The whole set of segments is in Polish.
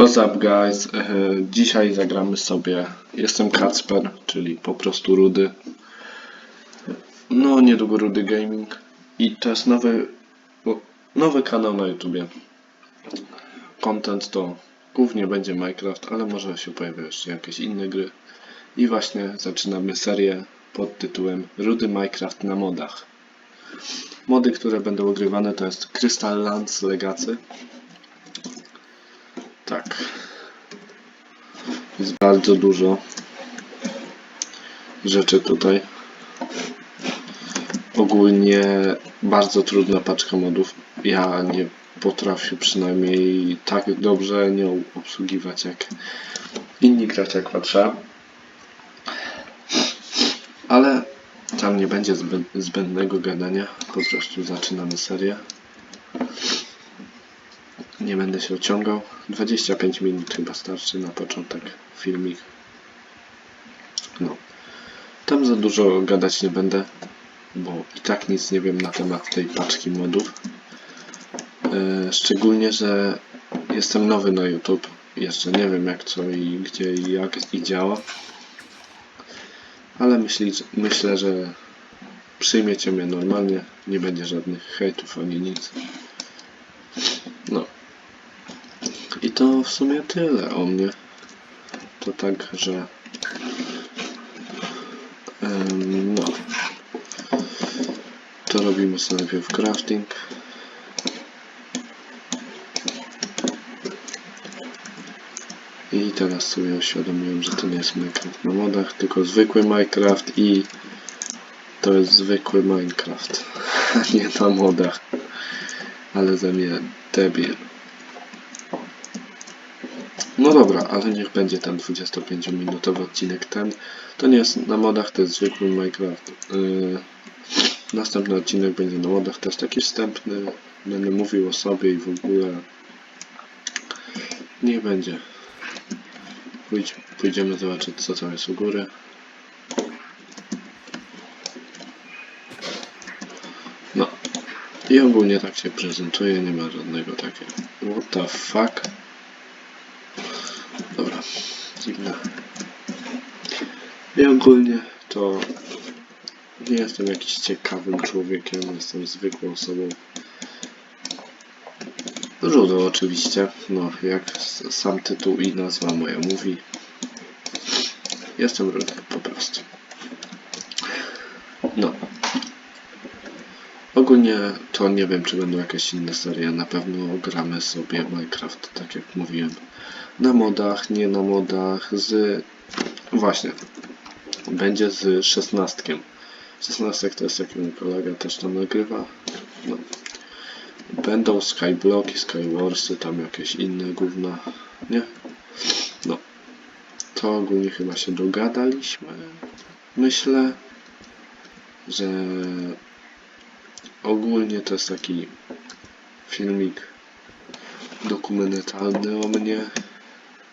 What's up guys? Dzisiaj zagramy sobie Jestem Kacper, czyli po prostu Rudy. No, niedługo Rudy Gaming. I to jest nowy, nowy kanał na YouTubie. Content to głównie będzie Minecraft, ale może się pojawią jeszcze jakieś inne gry. I właśnie zaczynamy serię pod tytułem Rudy Minecraft na modach. Mody, które będą ogrywane to jest Crystal Lands Legacy. Tak. Jest bardzo dużo rzeczy tutaj. Ogólnie bardzo trudna paczka modów. Ja nie potrafię przynajmniej tak dobrze nią obsługiwać jak inni gracze, jak patrzę. Ale tam nie będzie zbęd, zbędnego gadania. Po prostu zaczynamy serię. Nie będę się ociągał. 25 minut chyba starczy na początek filmik. No. Tam za dużo gadać nie będę, bo i tak nic nie wiem na temat tej paczki modów. E, szczególnie, że jestem nowy na YouTube. Jeszcze nie wiem jak co i gdzie i jak i działa. Ale myśli, myślę, że przyjmiecie mnie normalnie. Nie będzie żadnych hejtów ani nic. No. I to w sumie tyle o mnie. To tak, że. em, no. To robimy sobie najpierw crafting. I teraz sobie uświadomiłem, że to nie jest Minecraft na modach, tylko zwykły Minecraft i to jest zwykły Minecraft, nie na modach. Ale ze mnie debil. No dobra, ale niech będzie ten 25-minutowy odcinek ten. To nie jest na modach, to jest zwykły Minecraft. Yy, następny odcinek będzie na modach, też taki wstępny. Będę mówił o sobie i w ogóle. Niech będzie. Pójdź, pójdziemy zobaczyć co tam jest u góry. No. I ogólnie tak się prezentuje, nie ma żadnego takiego. What the fuck? Dziwne. I ogólnie to nie jestem jakiś ciekawym człowiekiem, jestem zwykłą osobą. Rudą oczywiście, no jak sam tytuł i nazwa moja mówi. Jestem rudy, po prostu. No. Ogólnie to nie wiem, czy będą jakieś inne serie. Na pewno gramy sobie Minecraft, tak jak mówiłem. Na modach, nie na modach, z... Właśnie. Będzie z szesnastkiem. Szesnastek to jest jak mój kolega też tam nagrywa. No. Będą Skyblocki, Skywarsy, tam jakieś inne gówna, nie? No. To ogólnie chyba się dogadaliśmy. Myślę, że ogólnie to jest taki filmik dokumentalny o mnie.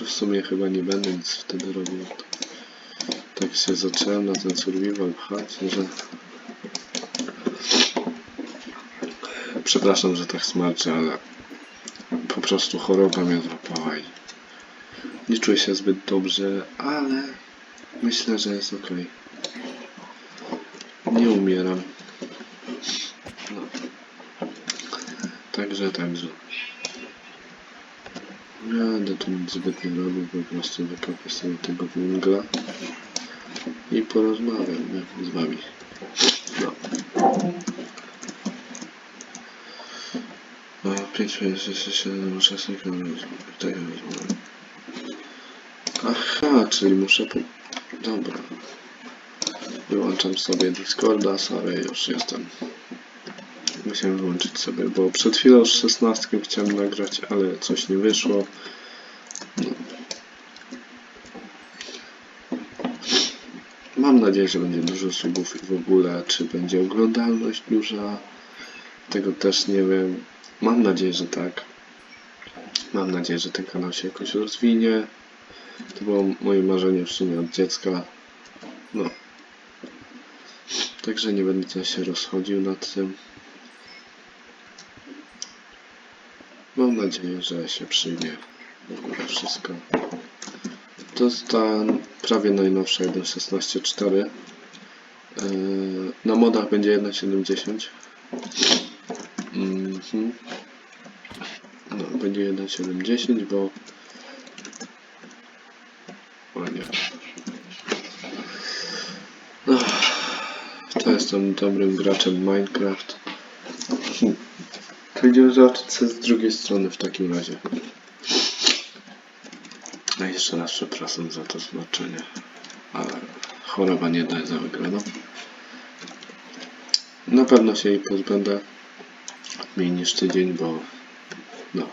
To w sumie chyba nie będę nic wtedy robił. Tak się zacząłem na ten survival pchać, że... Przepraszam, że tak smarczę, ale po prostu choroba mnie złapała i nie czuję się zbyt dobrze, ale myślę, że jest ok. Nie umieram. No. Także, także. Nie będę tu nic zbyt nie robił, po prostu wykopię sobie tego węgla i porozmawiam z wami. No. No, 5 minut, 7 uczestników tego rozmowy. Aha, czyli muszę po... Dobra. Wyłączam sobie Discorda, sorry, już jestem. Musiałem wyłączyć sobie, bo przed chwilą z 16 chciałem nagrać, ale coś nie wyszło. No. Mam nadzieję, że będzie dużo subów i w ogóle, czy będzie oglądalność duża. Tego też nie wiem. Mam nadzieję, że tak. Mam nadzieję, że ten kanał się jakoś rozwinie. To było moje marzenie w sumie od dziecka. No. Także nie będę się rozchodził nad tym. Mam nadzieję, że się przyjmie w ogóle wszystko. To jest ta prawie najnowsza 1.16.4. Yy, Na modach będzie 1.7.10. Mhm. No, będzie 1.7.10, bo... O nie. To jestem dobrym graczem Minecraft. To idziemy zobaczyć co z drugiej strony w takim razie. A jeszcze raz przepraszam za to znaczenie. Ale choroba nie daje za wygraną. Na pewno się jej pozbędę mniej niż tydzień, bo no.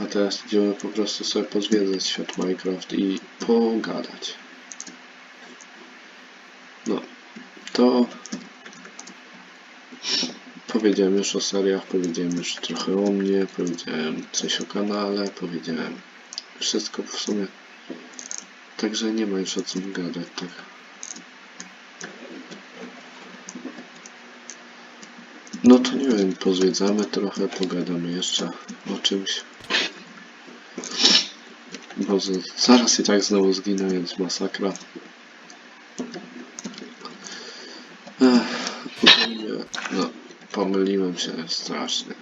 A teraz idziemy po prostu sobie pozwiedzać świat Minecraft i pogadać. No, to powiedziałem już o seriach, powiedziałem już trochę o mnie, powiedziałem coś o kanale, powiedziałem wszystko w sumie. Także nie ma już o czym gadać, tak. No to nie wiem, pozwiedzamy trochę, pogadamy jeszcze o czymś. Bo zaraz i tak znowu zginę, więc masakra. Ech, no, pomyliłem się strasznie.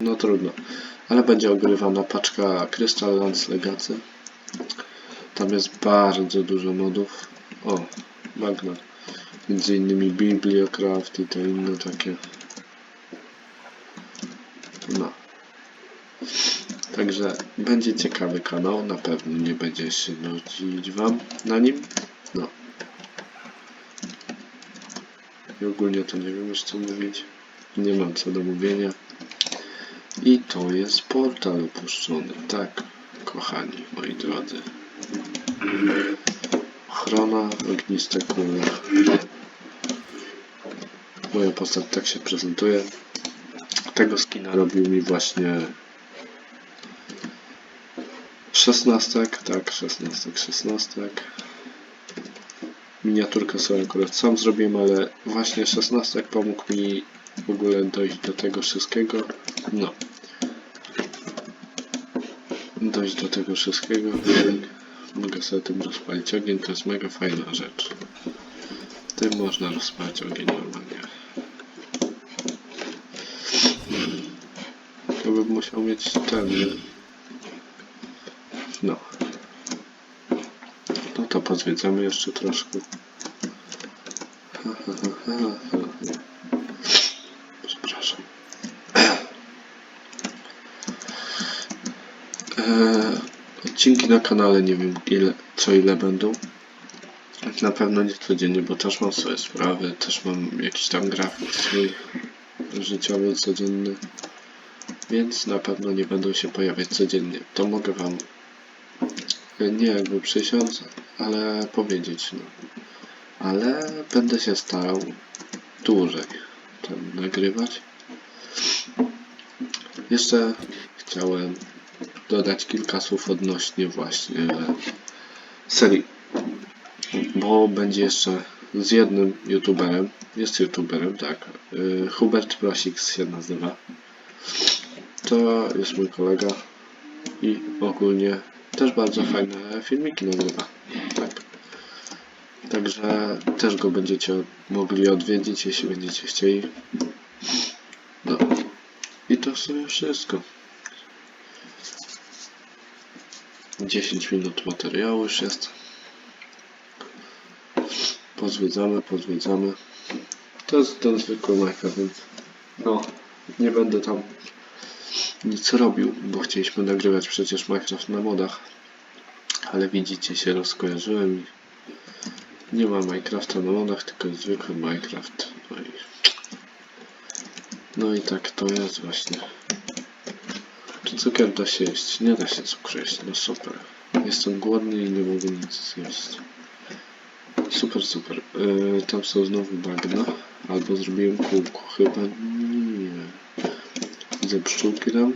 No trudno. Ale będzie ogrywana paczka Crystal Lance Legacy. Tam jest bardzo dużo modów. O, Magna. Między innymi Bibliocraft i te inne takie. No. Także będzie ciekawy kanał, na pewno nie będzie się nudzić wam na nim. No. Ogólnie to nie wiem już co mówić. Nie mam co do mówienia. I to jest portal opuszczony, tak, kochani moi drodzy. Ochrona, ogniste kule. Moja postać tak się prezentuje. Tego skina robił mi właśnie szesnastek, tak, szesnastek, szesnastek. Miniaturkę sobie akurat sam zrobiłem, ale właśnie szesnastek pomógł mi w ogóle dojść do tego wszystkiego. No. Dojść do tego wszystkiego. Mogę sobie tym rozpalić ogień, to jest mega fajna rzecz. Tym można rozpalić ogień normalnie. To bym musiał mieć ten. No. To pozwiedzamy jeszcze troszkę. Przepraszam. Eee, odcinki na kanale nie wiem ile, co ile będą. Na pewno nie codziennie, bo też mam swoje sprawy, też mam jakiś tam grafik swój życiowy, codzienny. Więc na pewno nie będą się pojawiać codziennie. To mogę wam e, nie jakby przysiąc, ale powiedzieć, no. Ale będę się starał dłużej ten nagrywać. Jeszcze chciałem dodać kilka słów odnośnie właśnie serii, bo będzie jeszcze z jednym youtuberem, jest youtuberem, tak, Hubert Prosix się nazywa. To jest mój kolega i ogólnie też bardzo fajne filmiki nagrywa. Także też go będziecie mogli odwiedzić, jeśli będziecie chcieli. No. I to w sumie wszystko. 10 minut materiału już jest. Pozwiedzamy, pozwiedzamy. To jest ten zwykły Minecraft, więc no, nie będę tam nic robił, bo chcieliśmy nagrywać przecież Minecraft na modach. Ale widzicie, się rozkojarzyłem i nie ma Minecrafta na modach, tylko jest zwykły Minecraft. No i, no i tak to jest właśnie. Czy cukier da się jeść? Nie da się cukru jeść, no super. Jestem głodny i nie mogę nic zjeść. Super, super. Yy, tam są znowu bagna. Albo zrobiłem kółko. Chyba nie. Widzę pszczółki tam.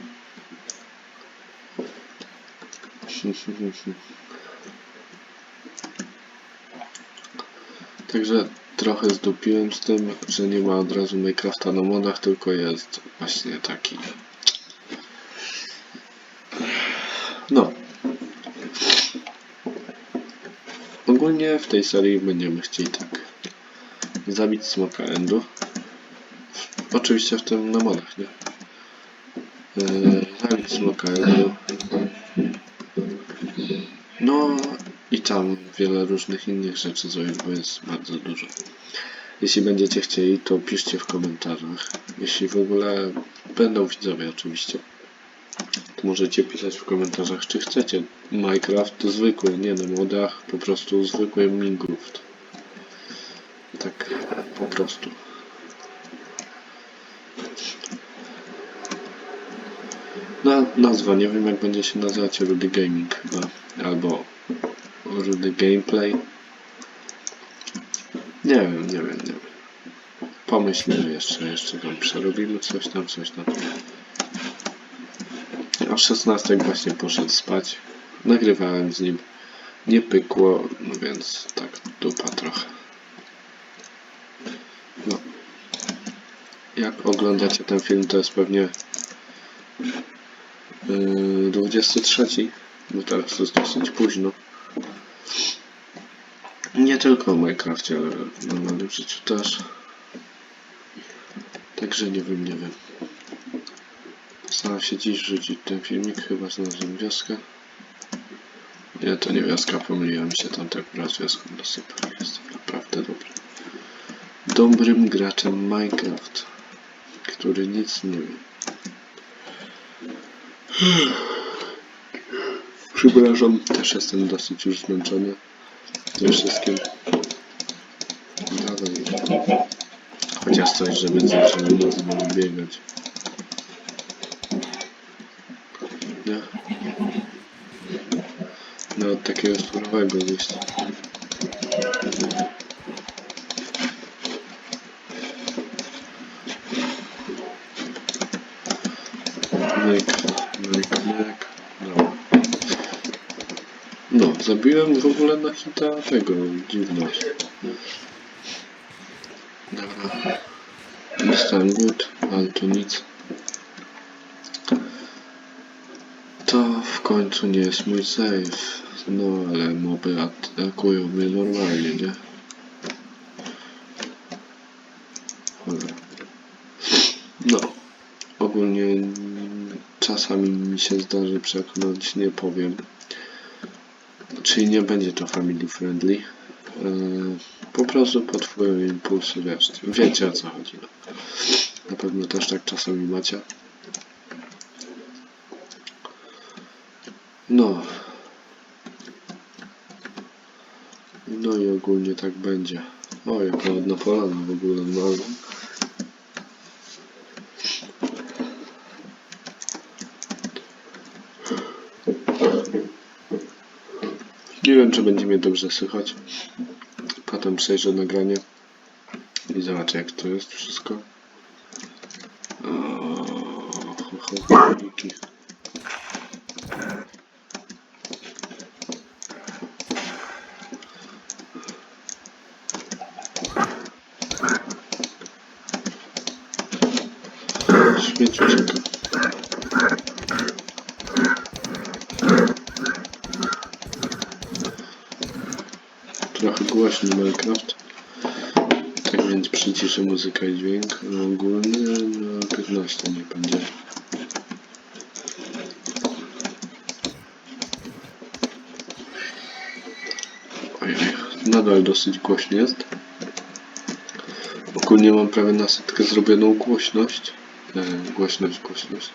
Także trochę zdupiłem z tym, że nie ma od razu Minecrafta na modach, tylko jest właśnie taki. No. Ogólnie w tej serii będziemy chcieli tak zabić smoka endu. Oczywiście w tym na modach, nie? Yy, zabić smoka endu. No i tam wiele różnych innych rzeczy zrobić, bo jest bardzo dużo. Jeśli będziecie chcieli, to piszcie w komentarzach. Jeśli w ogóle będą widzowie oczywiście, to możecie pisać w komentarzach, czy chcecie Minecraft zwykły, nie na modach, po prostu zwykły Minecraft. Tak, po prostu. Na, nazwa, nie wiem jak będzie się nazywać Rudy Gaming chyba, albo Rudy Gameplay. Nie wiem, nie wiem, nie wiem. Pomyślimy jeszcze, jeszcze tam przerobimy coś tam, coś tam. O 16 właśnie poszedł spać. Nagrywałem z nim. Nie pykło, no więc tak dupa trochę. No. Jak oglądacie ten film, to jest pewnie yy, 23, bo teraz jest dosyć późno. Nie tylko w Minecrafcie, ale w normalnym życiu też. Także nie wiem, nie wiem. Staram się dziś wrzucić ten filmik, chyba znalazłem wioskę. Nie, to nie wioska, pomyliłem się, tam tak wraz wioską dosypał. Jestem naprawdę dobry. Dobrym graczem Minecraft, który nic nie wie. Przepraszam, też jestem dosyć już zmęczony tym wszystkim. Dawaj. Chociaż coś, żeby zaczęło mocno biegać. Nie? No od takiego surowego wyjść. Myk, myk, myk. No. No, zabiłem w ogóle na hita tego, dziwność. Dobra. Dostałem good, ale to nic. To w końcu nie jest mój save. No, ale moby atakują mnie normalnie, nie? Cholera. No, ogólnie czasami mi się zdarzy przekonać, nie powiem. Czyli nie będzie to family friendly. Yy, po prostu pod wpływem impulsu, wiesz, wiecie o co chodzi. No. Na pewno też tak czasami macie. No. No i ogólnie tak będzie. O, jaka ładna polana w ogóle mam. Nie wiem, czy będzie mnie dobrze słychać. Potem przejrzę nagranie i zobaczę, jak to jest wszystko. Chomiki. Śmieć ucieka. Głośny Minecraft. Tak więc przyciszę muzykę i dźwięk. No ogólnie no 15 nie będzie. Nadal dosyć głośny jest. Ogólnie mam prawie na setkę zrobioną głośność. E, głośność, głośność.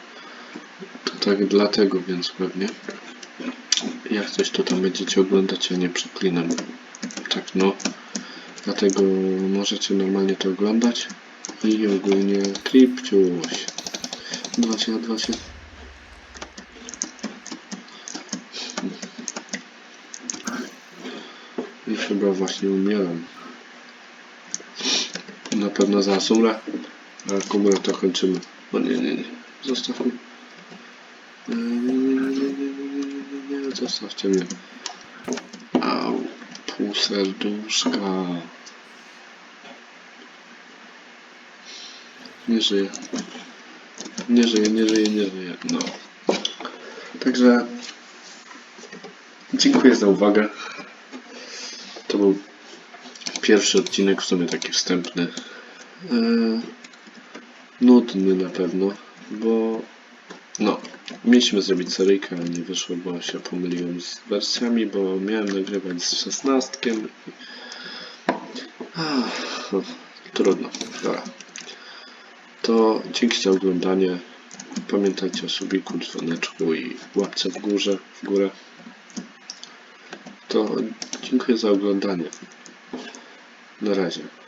To tak dlatego, więc pewnie. Jak coś to tam będziecie oglądać, ja nie przeklinam. Tak no. Dlatego możecie normalnie to oglądać. I ogólnie klipciuś. Dwa się, dwa się. I chyba właśnie umieram. Na pewno zaraz umrę. A umrę to kończymy. O nie, nie, nie. Zostaw mnie. Nie, nie, nie, nie, nie, nie, nie, nie, nie, zostawcie mnie. Au, serduszka. Nie żyje. Nie żyje, nie żyje, nie żyje. No. Także dziękuję za uwagę. To był pierwszy odcinek, w sumie taki wstępny. E, nudny na pewno, bo no, mieliśmy zrobić seryjkę, ale nie wyszło, bo się pomyliłem z wersjami, bo miałem nagrywać z szesnastkiem. Ach, no, trudno, dobra. To dzięki za oglądanie. Pamiętajcie o subiku, dzwoneczku i łapce w górze, w górę. To dziękuję za oglądanie. Na razie.